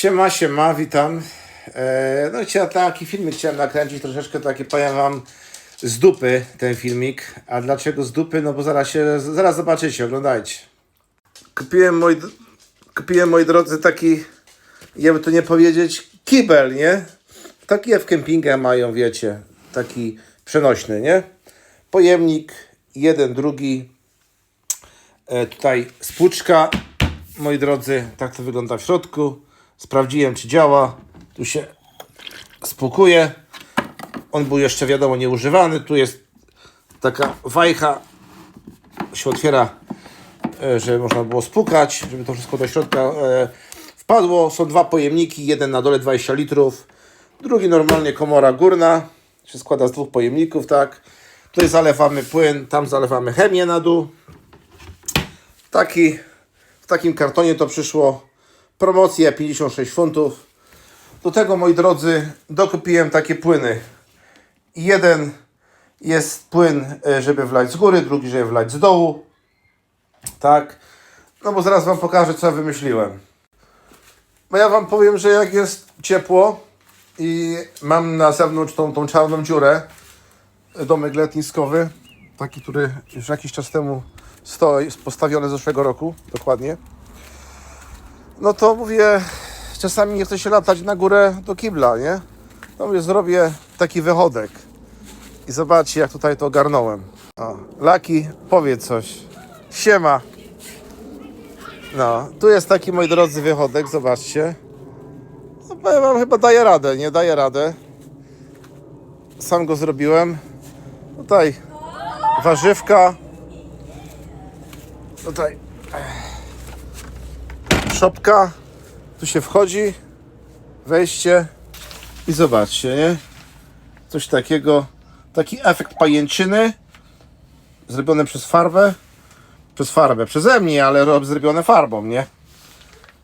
Siema, siema, witam. E, no chciałem taki filmik chciałem nakręcić, troszeczkę taki powiem wam z dupy ten filmik. A dlaczego z dupy? No bo zaraz się, zaraz zobaczycie, oglądajcie. Kupiłem, moi, kupiłem moi drodzy taki, jakby to nie powiedzieć, kibel, nie? Taki w kempingach mają, wiecie, taki przenośny, nie? Pojemnik, jeden, drugi, E, tutaj spłuczka, moi drodzy, tak to wygląda w środku. Sprawdziłem, czy działa. Tu się spłukuje. On był jeszcze, wiadomo, nieużywany. Tu jest taka wajcha, się otwiera, e, żeby można było spłukać, żeby to wszystko do środka e, wpadło. Są dwa pojemniki, jeden na dole 20 litrów, drugi normalnie komora górna. Się składa z dwóch pojemników, tak. Tutaj zalewamy płyn, tam zalewamy chemię na dół. Taki, w takim kartonie to przyszło. Promocja 56 funtów. Do tego, moi drodzy, dokupiłem takie płyny. Jeden jest płyn, e, żeby wlać z góry, drugi, żeby wlać z dołu. Tak. No bo zaraz Wam pokażę, co ja wymyśliłem. Bo ja Wam powiem, że jak jest ciepło i mam na zewnątrz tą, tą czarną dziurę, domek letniskowy, taki, który już jakiś czas temu stoi, postawiony z zeszłego roku, dokładnie. No to mówię, czasami nie chce się latać na górę do kibla, nie? No mówię, zrobię taki wychodek. I zobaczcie, jak tutaj to ogarnąłem. O, Laki, powiedz coś. Siema. No, tu jest taki, moi drodzy, wychodek, zobaczcie. No, powiem wam, chyba daje radę, nie? Daje radę. Sam go zrobiłem. Tutaj warzywka. Tutaj szopka. Tu się wchodzi. Wejście. I zobaczcie, nie? Coś takiego. Taki efekt pajęczyny. Zrobione przez farbę. Przez farbę. Przeze mnie, ale rob- zrobione farbą, nie?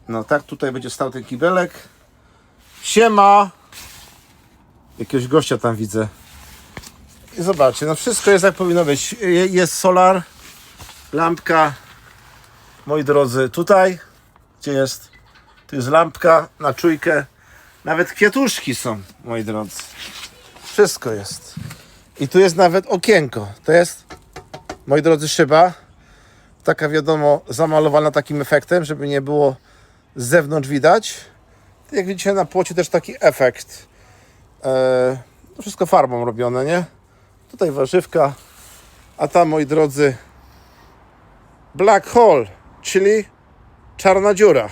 No tak tutaj będzie stał ten kibelek. Siema! Jakiegoś gościa tam widzę. I zobaczcie, no wszystko jest jak powinno być. Je- Jest solar, lampka, moi drodzy, tutaj, gdzie jest, tu jest lampka na czujkę, nawet kwiatuszki są, moi drodzy. Wszystko jest. I tu jest nawet okienko. To jest, moi drodzy, szyba. Taka wiadomo, zamalowana takim efektem, żeby nie było z zewnątrz widać. Jak widzicie na płocie też taki efekt. Eee, wszystko farbą robione, nie? Tutaj warzywka, a tam, moi drodzy, black hole, czyli czarna dziura.